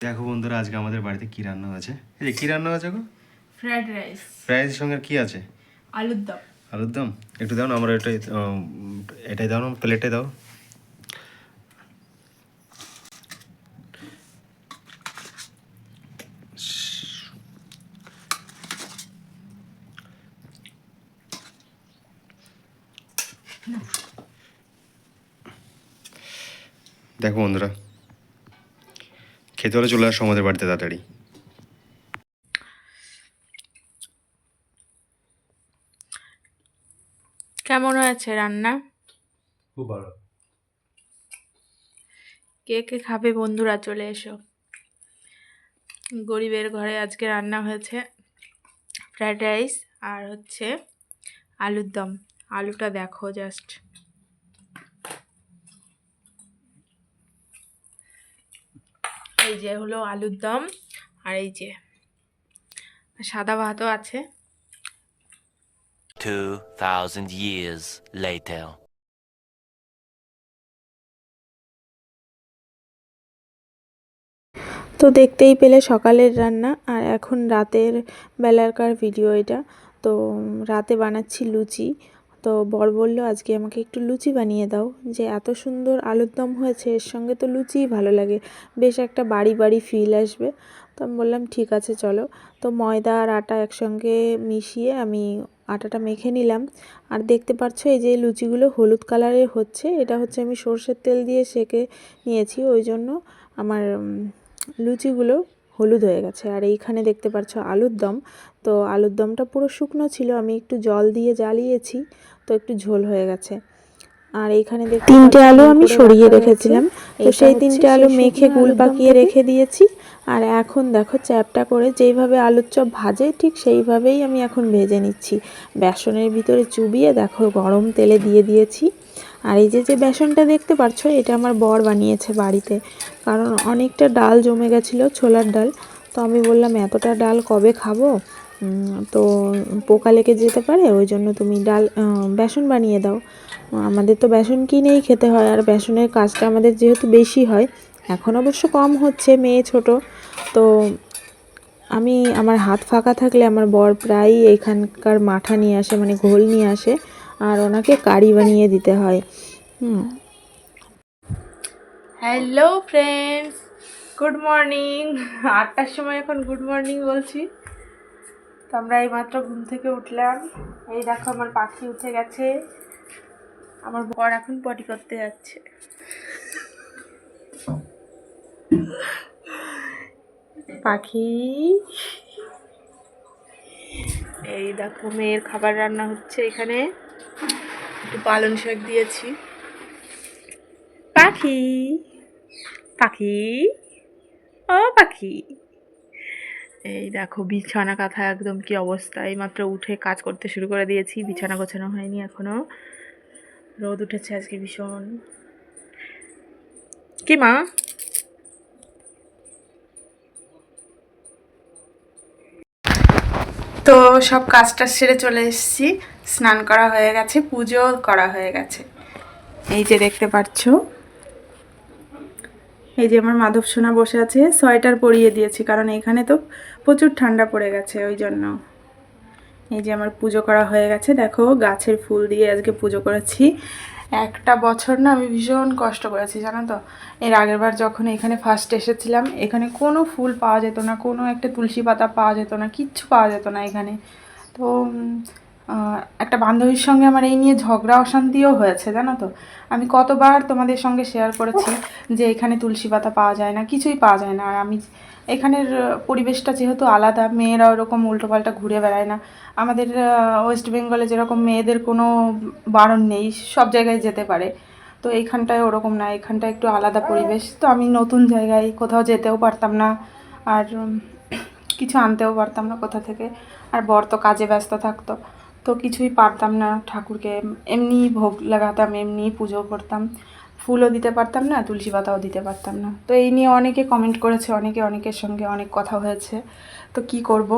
দেখো বন্ধুরা আজকে আমাদের বাড়িতে কি রান্না হয়েছে? এই যে কি রান্না হয়েছে গো ফ্রাইড রাইস ফ্রাইড সঙ্গে কি আছে? আলুর দম। আলুর দম? একটু দাও না আমরা উম, এটাই দাও না প্লেটে দাও। দেখো বন্ধুরা খেতে হলে চলে আসো আমাদের বাড়িতে তাড়াতাড়ি। কেমন হয়েছে রান্না? খুব ভালো। কে কে খাবে বন্ধুরা চলে এসো। গরিবের ঘরে আজকে রান্না হয়েছে ফ্রাইড রাইস আর হচ্ছে আলুর দম। আলুটা দেখো জাস্ট। এই যে হলো আলুর দম আর এই যে সাদা ভাতও আছে। 2,000 years later. তো দেখতেই পেলে সকালের রান্না আর এখন রাতের বেলাকার ভিডিও এটা। তো রাতে বানাচ্ছি লুচি। তো বর বলল, আজকে আমাকে একটু লুচি বানিয়ে দাও। যে এত সুন্দর আলুর দম হয়েছে, এর সঙ্গে তো লুচিই ভালো লাগে। বেশ একটা বাড়ি বাড়ি ফিল আসবে। তো আমি বললাম, ঠিক আছে, চলো। তো ময়দা আর আটা একসঙ্গে মিশিয়ে আমি আটাটা মেখে নিলাম। আর দেখতে পাচ্ছ, এই যে লুচিগুলো হলুদ কালারের হচ্ছে, এটা হচ্ছে আমি সর্ষের তেল দিয়ে সেকে নিয়েছি। ওই জন্য আমার লুচিগুলো হলুদ হয়ে গেছে। আর এইখানে দেখতে পাচ্ছ আলুর দম। তো আলুর দমটা পুরো শুকনো ছিল আমি একটু জল দিয়ে জ্বালিয়েছি তো একটু ঝোল হয়ে গেছে। আর এইখানে তিনটে আলু আমি সরিয়ে রেখেছিলাম। তো সেই তিনটে আলু মেখে গুল পাকিয়ে রেখে দিয়েছি। আর এখন দেখো চ্যাপটা করে যেইভাবে আলুর চপ ভাজে ঠিক সেইভাবেই আমি এখন ভেজে নিচ্ছি। বেসনের ভিতরে চুবিয়ে দেখো গরম তেলে দিয়ে দিয়েছি। আর এই যে যে বেসনটা দেখতে পাচ্ছ এটা আমার বর বানিয়েছে বাড়িতে। কারণ অনেকটা ডাল জমে গেছিল ছোলার ডাল। তো আমি বললাম, এতটা ডাল কবে খাব? তো পোকা লেগে যেতে পারে, ওই জন্য তুমি ডাল বেসন বানিয়ে দাও। আমাদের তো বেসন কিনেই খেতে হয়, আর বেসনের কাজটা আমাদের যেহেতু বেশি হয়, এখন অবশ্য কম হচ্ছে, মেয়ে ছোট। তো আমি, আমার হাত ফাঁকা থাকলে আমার বর প্রায়ই এখানকার মাঠা নিয়ে আসে মানে ঘোল নিয়ে আসে। আর ওনাকে কারি বানিয়ে দিতে হয়। হ্যালো ফ্রেন্ডস গুড মর্নিং আটটার সময় এখন গুড মর্নিং বলছি। তো আমরা এইমাত্র ঘুম থেকে উঠলাম। এই দেখো আমার পাখি উঠে গেছে। আমার বর এখন পটি করতে যাচ্ছে। পাখি। এই দেখো মেয়ের খাবার রান্না হচ্ছে এখানে। একটু পালন শাক দিয়েছি। পাখি। পাখি। ও পাখি। এই দেখো বিছানা কাঁথা একদম কি অবস্থা? এইমাত্র উঠে কাজ করতে শুরু করে দিয়েছি বিছানা গোছানো হয়নি এখনও। রোদ উঠেছে আজকে ভীষণ। কি মা? তো সব কাজটা সেরে চলে এসেছি। স্নান করা হয়ে গেছে, পুজো করা হয়ে গেছে। এই যে দেখতে পাচ্ছ, এই যে আমার মাধব সোনা বসে আছে, সোয়েটার পরিয়ে দিয়েছি, কারণ এখানে তো প্রচুর ঠান্ডা পড়ে গেছে, ওই জন্য। এই যে আমার পুজো করা হয়ে গেছে, দেখো গাছের ফুল দিয়ে আজকে পুজো করেছি। একটা বছর না আমি ভীষণ কষ্ট করেছি, জানো তো? এর আগের বার যখন এখানে ফার্স্ট এসেছিলাম, এখানে কোনো ফুল পাওয়া যেত না, কোনো একটা তুলসী পাতা পাওয়া যেত না, কিচ্ছু পাওয়া যেত না এখানে। তো একটা বান্ধবীর সঙ্গে আমার এই নিয়ে ঝগড়া অশান্তিও হয়েছে জানো তো? আমি কতবার তোমাদের সঙ্গে শেয়ার করেছি যে এখানে তুলসী পাতা পাওয়া যায় না কিছুই পাওয়া যায় না। আর আমি এখানের পরিবেশটা যেহেতু আলাদা মেয়েরা ওরকম উল্টোপাল্টা ঘুরে বেড়ায় না। আমাদের ওয়েস্ট বেঙ্গলে যেরকম মেয়েদের কোনো বারণ নেই সব জায়গায় যেতে পারে। তো এইখানটায় ওরকম না এখানটায় একটু আলাদা পরিবেশ। তো আমি নতুন জায়গায় কোথাও যেতেও পারতাম না আর কিছু আনতেও পারতাম না কোথা থেকে। আর বর তো কাজে ব্যস্ত থাকতো। তো কিছুই পারতাম না ঠাকুরকে। এমনি ভোগ লাগাতাম, এমনি পুজো করতাম। ফুলও দিতে পারতাম না, তুলসী পাতাও দিতে পারতাম না। তো এই নিয়ে অনেকে কমেন্ট করেছে, অনেকে অনেকের সঙ্গে অনেক কথা হয়েছে। তো কি করব?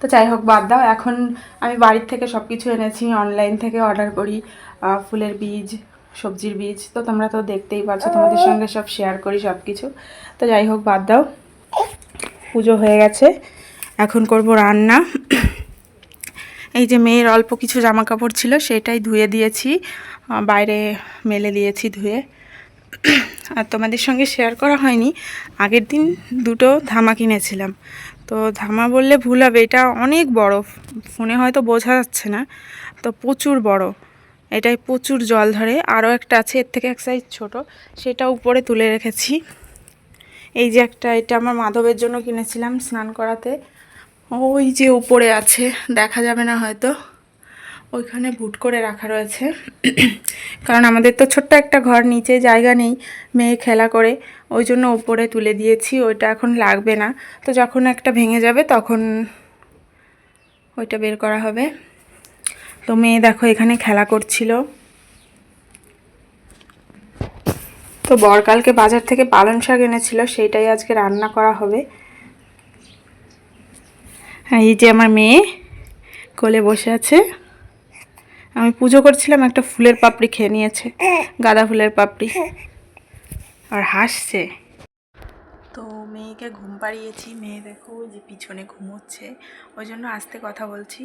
তো যাই হোক, বাদ দাও। এখন আমি বাড়ির থেকে সব কিছু এনেছি অনলাইন থেকে অর্ডার করি ফুলের বীজ, সবজির বীজ। তো তোমরা তো দেখতেই পাচ্ছ তোমাদের সঙ্গে সব শেয়ার করি সব কিছু তো যাই হোক, বাদ দাও। পুজো হয়ে গেছে। এখন করব রান্না। এই যে মেয়ের অল্প কিছু জামা কাপড় ছিল সেটাই ধুয়ে দিয়েছি বাইরে মেলে দিয়েছি ধুয়ে। আর তোমাদের সঙ্গে শেয়ার করা হয়নি, আগের দিন দুটো ধামা কিনেছিলাম। তো ধামা বললে ভুল হবে, এটা অনেক বড়, ফোনে হয়তো বোঝা যাচ্ছে না। তো প্রচুর বড়, এটাই প্রচুর জল ধরে। আরও একটা আছে, এর থেকে এক সাইজ ছোট, সেটা উপরে তুলে রেখেছি। এই যে একটা, এটা আমার মাধবের জন্য কিনেছিলাম স্নান করাতে। ওই যে উপরে আছে, দেখা যাবে না হয়তো। ওইখানে বুট করে রাখা রয়েছে। কারণ আমাদের তো ছোট্ট একটা ঘর, নিচে জায়গা নেই, মেয়ে খেলা করে। ওই জন্য উপরে তুলে দিয়েছি, ওইটা এখন লাগবে না। তো যখন একটা ভেঙে যাবে, তখন ওইটা বের করা হবে। তো মেয়ে দেখো, এখানে খেলা করছিল। তো বরকালকে বাজার থেকে পালং শাক এনেছিল, সেইটাই আজকে রান্না করা হবে। এই যে আমার মেয়ে কোলে বসে আছে। আমি পুজো করছিলাম, একটা ফুলের পাপড়ি খেয়ে নিয়েছে, গাঁদা ফুলের পাপড়ি। আর হাসছে। তো মেয়েকে ঘুম পাড়িয়েছি, মেয়ে দেখো যে পিছনে ঘুমোচ্ছে, ওই জন্য আস্তে কথা বলছি।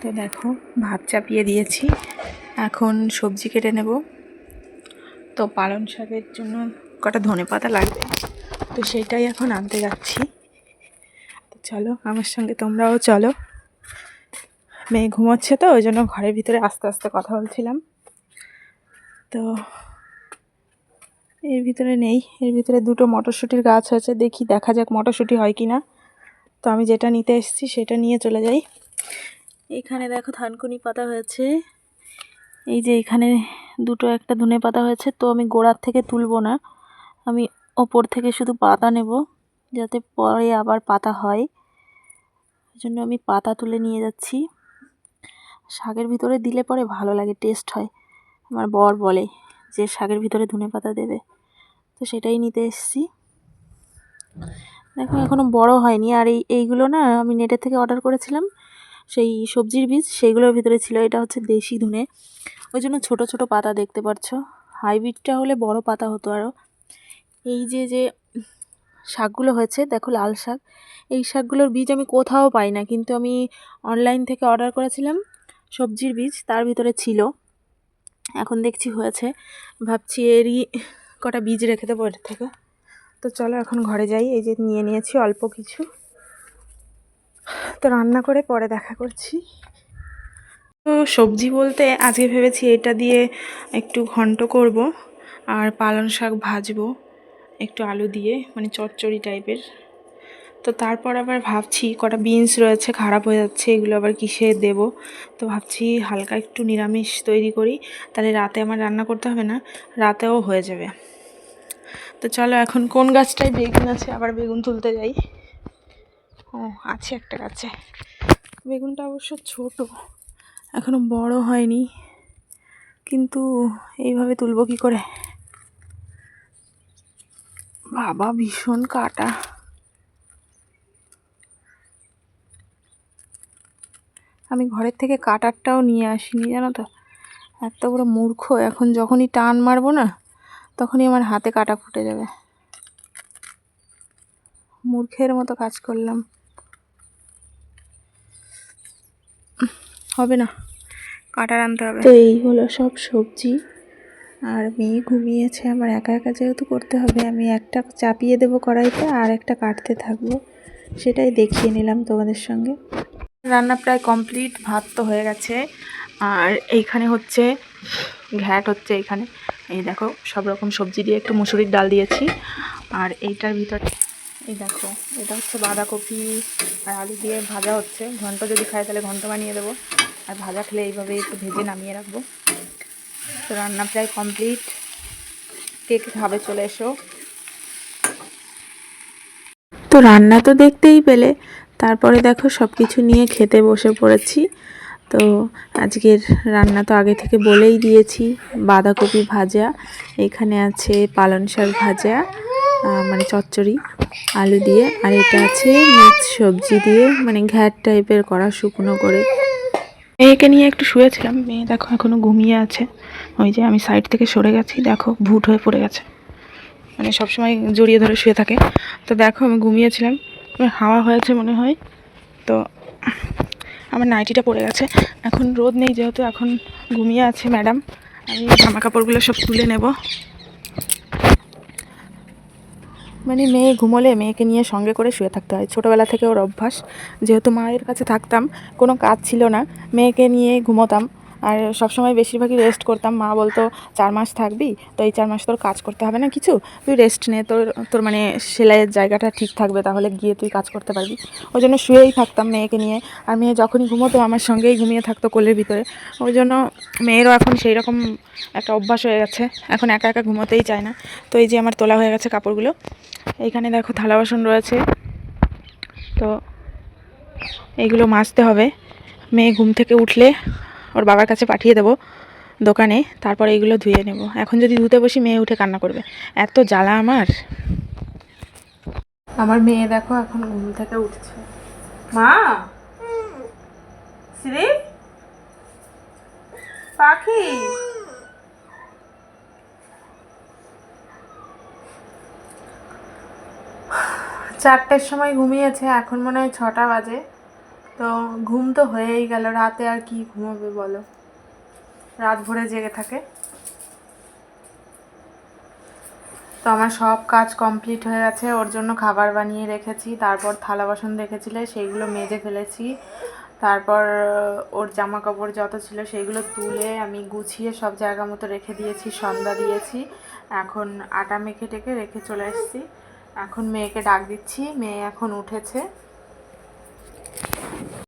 তো দেখো, ভাত চাপিয়ে দিয়েছি, এখন সবজি কেটে নেব। তো পালং শাকের জন্য কটা ধনে পাতা লাগবে, তো সেইটাই এখন আনতে যাচ্ছি। চলো, আমার সঙ্গে তোমরাও চলো। মেয়ে ঘুমোচ্ছে তো, ওই জন্য ঘরের ভিতরে আস্তে আস্তে কথা বলছিলাম। তো, এর ভিতরে নেই, এর ভিতরে দুটো মটরশুঁটির গাছ আছে, দেখি, দেখা যাক মটরশুঁটি হয় কি না। তো আমি যেটা নিতে এসেছি, সেটা নিয়ে চলে যাই। এখানে দেখো থানকুনি পাতা হয়েছে। এই যে এখানে দুটো একটা ধনে পাতা হয়েছে, তো আমি গোড়ার থেকে তুলবো না। আমি ওপর থেকে শুধু পাতা নেব। যাতে পরে আবার পাতা হয়। ওই জন্য আমি পাতা তুলে নিয়ে যাচ্ছি। শাকের ভিতরে দিলে পরে ভালো লাগে টেস্ট হয়। আমার বর বলে যে শাকের ভিতরে ধনে পাতা দেবে। তো সেটাই নিতে এসেছি। দেখো এখনও বড় হয়নি। আর এই, এইগুলো না আমি নেটের থেকে অর্ডার করেছিলাম। সেই সবজির বীজ, সেইগুলোর ভিতরে ছিল। এটা হচ্ছে দেশি ধনে। ওই জন্য ছোটো ছোটো পাতা দেখতে পাচ্ছ। হাইব্রিডটা হলে বড় পাতা হতো আরও এই যে যে শাকগুলো হয়েছে, দেখো লাল শাক। এই শাকগুলোর বীজ আমি কোথাও পাই না, কিন্তু আমি অনলাইন থেকে অর্ডার করেছিলাম সবজির বীজ, তার ভিতরে ছিল। এখন দেখছি হয়েছে। ভাবছি এরই কটা বীজ রেখে দেবো এর থেকে। তো চলো এখন ঘরে যাই, এই যে নিয়ে নিয়েছি অল্প কিছু। তো রান্না করে পরে দেখা করছি। তো সবজি বলতে আজকে ভেবেছি এটা দিয়ে একটু ঘন্ট করব, আর পালং শাক ভাজবো। একটু আলু দিয়ে মানে চচ্চড়ি টাইপের। তো তারপর আবার ভাবছি, কটা বিনস রয়েছে, খারাপ হয়ে যাচ্ছে, এগুলো আবার কিসে দেব? তো ভাবছি হালকা একটু নিরামিষ তৈরি করি। তাহলে রাতে আমার রান্না করতে হবে না, রাতেও হয়ে যাবে। তো চলো এখন কোন গাছটায় বেগুন আছে, আবার বেগুন তুলতে যাই। ও, আছে একটা গাছে। বেগুনটা অবশ্য ছোট, এখনও বড় হয়নি। কিন্তু এইভাবে তুলবো কি করে? বাবা, ভীষণ কাটা। আমি ঘরের থেকে কাটারটাও নিয়ে আসিনি, জানো তো? এত বড় মূর্খ, এখন যখনই টান মারবো না, তখনই আমার হাতে কাটা ফুটে যাবে। মূর্খের মতো কাজ করলাম। হবে না কাটার আনতে হবে। তো এই হলো সব সবজি। আর মেয়ে ঘুমিয়েছে, আমার একা একা যেহেতু করতে হবে, আমি একটা চাপিয়ে দেবো কড়াইতে আর একটা কাটতে থাকব। সেটাই দেখিয়ে নিলাম তোমাদের সঙ্গে। রান্না প্রায় কমপ্লিট, ভাত তো হয়ে গেছে। আর এইখানে হচ্ছে, ঘ্যাট হচ্ছে এইখানে এই দেখো, সব রকম সবজি দিয়ে একটু মুসুরির ডাল দিয়েছি। আর এইটার ভিতরে, এই দেখো, এটা হচ্ছে বাঁধাকপি আর আলু দিয়ে ভাজা হচ্ছে। ঘন্ট যদি খায় তাহলে ঘন্ট বানিয়ে দেবো। আর ভাজা খেলে এইভাবে একটু ভেজে নামিয়ে রাখব। তো রান্না প্রায় কমপ্লিট। কে কে খাবে চলে এসো। তো রান্না তো দেখতেই পেলে, তারপরে দেখো সব কিছু নিয়ে খেতে বসে পড়েছি। তো আজকের রান্না তো আগে থেকে বলেই দিয়েছি, বাঁধাকপি ভাজা, এখানে আছে পালং শাক ভাজা মানে চচ্চড়ি, আলু দিয়ে, আর এটা আছে মিক্স সবজি দিয়ে মানে ঘ্যাট টাইপের করা শুকনো করে মেয়েকে নিয়ে একটু শুয়েছিলাম। মেয়ে দেখো এখনও ঘুমিয়ে আছে। ওই যে আমি সাইড থেকে সরে গেছি। দেখো ভুট হয়ে পড়ে গেছে। মানে সবসময় জড়িয়ে ধরে শুয়ে থাকে। তো দেখো, আমি ঘুমিয়েছিলাম। হাওয়া হয়েছে মনে হয়। তো আমার নাইটিটা পড়ে গেছে। এখন রোদ নেই যেহেতু, এখন ঘুমিয়ে আছে ম্যাডাম আমি জামা কাপড়গুলো সব তুলে নেব। মানে মেয়ে ঘুমোলে মেয়েকে নিয়ে সঙ্গে করে শুয়ে থাকতে হয়। ছোটোবেলা থেকে ওর অভ্যাস, যেহেতু মায়ের কাছে থাকতাম, কোনো কাজ ছিল না, মেয়েকে নিয়ে ঘুমোতাম। আর সবসময় বেশিরভাগই রেস্ট করতাম। মা বলতো, চার মাস থাকবি, তো এই চার মাস তোর কাজ করতে হবে না কিছু। তুই রেস্ট নে, তোর তোর মানে সেলাইয়ের জায়গাটা ঠিক থাকবে, তাহলে গিয়ে তুই কাজ করতে পারবি। ওই জন্য শুয়েই থাকতাম মেয়েকে নিয়ে। আর মেয়ে যখনই ঘুমোতো, আমার সঙ্গেই ঘুমিয়ে থাকতো কোলের ভিতরে। ওই জন্য মেয়েরও এখন সেই রকম একটা অভ্যাস হয়ে গেছে। এখন একা একা ঘুমোতেই চায় না। তো এই যে আমার তোলা হয়ে গেছে কাপড়গুলো। এইখানে দেখো থালা বাসন রয়েছে। তো এইগুলো মাজতে হবে। মেয়ে ঘুম থেকে উঠলে ওর বাবার কাছে পাঠিয়ে দেবো দোকানে তারপর এইগুলো ধুয়ে নেব। এখন যদি ধুতে বসি মেয়ে উঠে কান্না করবে। এত জ্বালা আমার। আমার মেয়ে দেখো এখন ঘুম থেকে উঠছে। মা! শ্রী পাখি? চারটের সময় ঘুমিয়েছে, এখন মনে হয় ছটা বাজে। তো ঘুম তো হয়েই গেল, রাতে আর কি ঘুমোবে বলো? রাত ভরে জেগে থাকে। তো আমার সব কাজ কমপ্লিট হয়ে গেছে, ওর জন্য খাবার বানিয়ে রেখেছি, তারপর থালা বাসন রেখেছিলে সেইগুলো মেজে ফেলেছি। তারপর ওর জামা কাপড় যত ছিল সেইগুলো তুলে আমি গুছিয়ে সব জায়গা মতো রেখে দিয়েছি, সন্ধ্যা দিয়েছি। এখন আটা মেখে টেকে রেখে চলে এসেছি। এখন মেয়েকে ডাক দিচ্ছি। মেয়ে এখন উঠেছে।